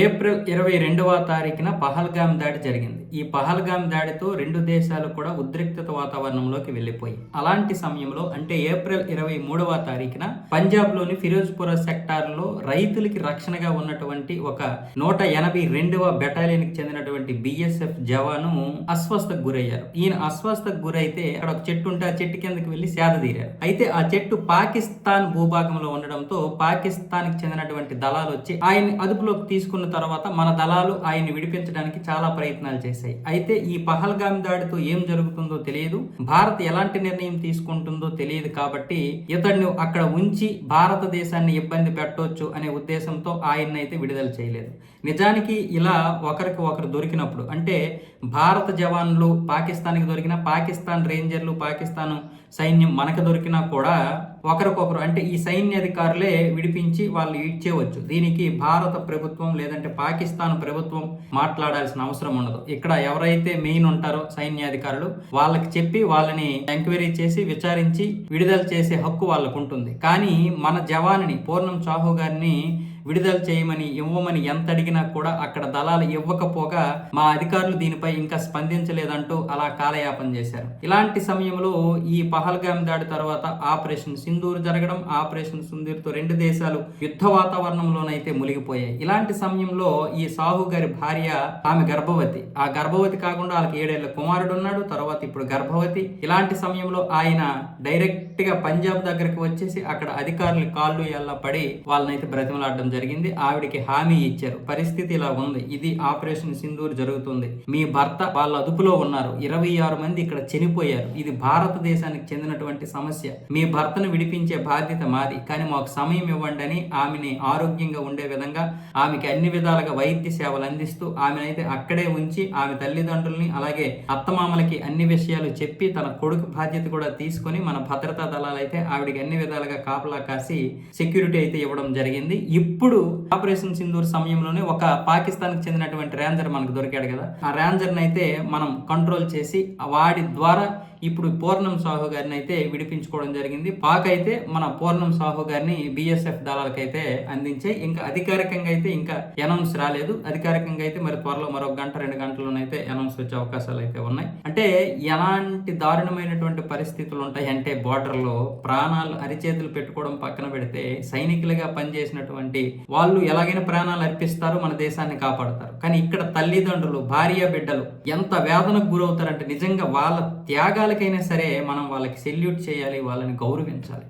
April ఇరవై రెండవ తారీఖున పహల్గామ్ దాడి జరిగింది. ఈ పహల్గామ్ దాడితో రెండు దేశాలు కూడా ఉద్రిక్తత వాతావరణంలోకి వెళ్ళిపోయి అలాంటి సమయంలో అంటే ఏప్రిల్ ఇరవై మూడవ తారీఖున పంజాబ్లోని ఫిరోజ్పుర సెక్టార్లో రైతులకి రక్షణగా ఉన్నటువంటి ఒక నూట ఎనభై రెండవ బెటాలియన్కి చెందినటువంటి బిఎస్ఎఫ్ జవాను అస్వస్థకు గురయ్యారు. ఈయన అస్వస్థకు గురైతే అక్కడ ఒక చెట్టు ఉంటే ఆ చెట్టు కిందకి వెళ్ళి సేద తీరారు. అయితే ఆ చెట్టు పాకిస్తాన్ భూభాగంలో ఉండడంతో పాకిస్తాన్కి చెందినటువంటి దళాలు వచ్చి ఆయన అదుపులోకి తీసుకున్న తర్వాత మన దళాలు ఆయన్ని విడిపించడానికి చాలా ప్రయత్నాలు చేశాయి. అయితే ఈ పహల్గామ్ దాడితో ఏం జరుగుతుందో తెలియదు. భారత్ ఎలాంటి నిర్ణయం తీసుకుంటుందో తెలియదు కాబట్టి ఇతడిని అక్కడ ఉంచి భారతదేశాన్ని ఇబ్బంది పెట్టవచ్చు అనే ఉద్దేశంతో ఆయన్ని అయితే విడుదల చేయలేదు. నిజానికి ఇలా ఒకరికి ఒకరు దొరికినప్పుడు అంటే భారత జవాన్లు పాకిస్తాన్కి దొరికిన పాకిస్తాన్ రేంజర్లు పాకిస్తాన్ సైన్యం మనకు దొరికినా కూడా ఒకరికొకరు అంటే ఈ సైన్య అధికారులే విడిపించి వాళ్ళు ఇచ్చేవచ్చు దీనికి భారత ప్రభుత్వం లేదంటే పాకిస్తాన్ ప్రభుత్వం మాట్లాడాల్సిన అవసరం ఉండదు. ఇక్కడ ఎవరైతే మెయిన్ ఉంటారో సైన్యాధికారులు వాళ్ళకి చెప్పి వాళ్ళని ఎంక్వైరీ చేసి విచారించి విడుదల చేసే హక్కు వాళ్ళకు ఉంటుంది కానీ మన జవాన్ని పూర్ణం చాహు గారిని విడుదల చేయమని ఇవ్వమని ఎంత అడిగినా కూడా అక్కడ దళాలు ఇవ్వకపోగా మా అధికారులు దీనిపై ఇంకా స్పందించలేదంటూ అలా కాలయాపన చేశారు. ఇలాంటి సమయంలో ఈ పహల్గామ్ దాడి తర్వాత ఆపరేషన్ సింధూర్ జరగడం ఆపరేషన్ సింధూర్తో రెండు దేశాలు యుద్ధ వాతావరణంలోనైతే మునిగిపోయాయి. ఇలాంటి సమయంలో ఈ సాహు గారి భార్య ఆమె గర్భవతి. ఆ గర్భవతి కాకుండా వాళ్ళకి ఏడేళ్ళ కుమారుడు ఉన్నాడు తర్వాత ఇప్పుడు గర్భవతి. ఇలాంటి సమయంలో ఆయన డైరెక్ట్గా పంజాబ్ దగ్గరికి వచ్చేసి అక్కడ అధికారులు కాళ్ళు ఎల్ల పడి వాళ్ళనైతే బ్రతిమలాడడం జరిగింది. ఆవిడకి హామీ ఇచ్చారు. పరిస్థితి ఇలా ఉంది. ఇది ఆపరేషన్ సింధూర్ జరుగుతుంది. మీ భర్త వాళ్ళ అదుపులో ఉన్నారు. ఇరవై ఆరు మంది ఇక్కడ చనిపోయారు. ఇది భారతదేశానికి చెందినటువంటి సమస్య. మీ భర్తను విడిపించే బాధ్యత మాది. కానీ మాకు సమయం ఇవ్వండి అని ఆమెని ఆరోగ్యంగా ఉండే విధంగా ఆమెకి అన్ని విధాలుగా వైద్య సేవలు అందిస్తూ ఆమెనైతే అక్కడే ఉంచి ఆమె తల్లిదండ్రుల్ని అలాగే అత్తమామలకి అన్ని విషయాలు చెప్పి తన కొడుకు బాధ్యత కూడా తీసుకొని మన భద్రతా దళాలు అయితే ఆవిడకి అన్ని విధాలుగా కాపలా కాసి సెక్యూరిటీ అయితే ఇవ్వడం జరిగింది. ఇప్పుడు ఇప్పుడు ఆపరేషన్ సింధూర్ సమయంలోనే ఒక పాకిస్తాన్కి చెందినటువంటి రేంజర్ మనకు దొరికాడు కదా. ఆ రేంజర్ అయితే మనం కంట్రోల్ చేసి వాడి ద్వారా ఇప్పుడు పూర్ణం సాహు గారిని అయితే విడిపించుకోవడం జరిగింది. పాక్ అయితే మన పూర్ణం సాహు గారిని బిఎస్ఎఫ్ దళాలకైతే అందించాయి ఇంకా అధికారికంగా అయితే ఇంకా అనౌన్స్ రాలేదు. అధికారికంగా అయితే మరి త్వరలో మరో గంట రెండు గంటల్లోనైతే అనౌన్స్ వచ్చే అవకాశాలు అయితే ఉన్నాయి. అంటే ఎలాంటి దారుణమైనటువంటి పరిస్థితులు ఉంటాయి అంటే బార్డర్లో ప్రాణాలు అరిచేతులు పెట్టుకోవడం పక్కన పెడితే సైనికులుగా పనిచేసినటువంటి వాళ్ళు ఎలాగైనా ప్రాణాలు అర్పిస్తారు మన దేశాన్ని కాపాడతారు. కానీ ఇక్కడ తల్లిదండ్రులు భార్య బిడ్డలు ఎంత వేదనకు గురవుతారంటే నిజంగా వాళ్ళ త్యాగాలు త్యాగాలకైనా సరే మనం వాళ్ళకి సెల్యూట్ చేయాలి వాళ్ళని గౌరవించాలి.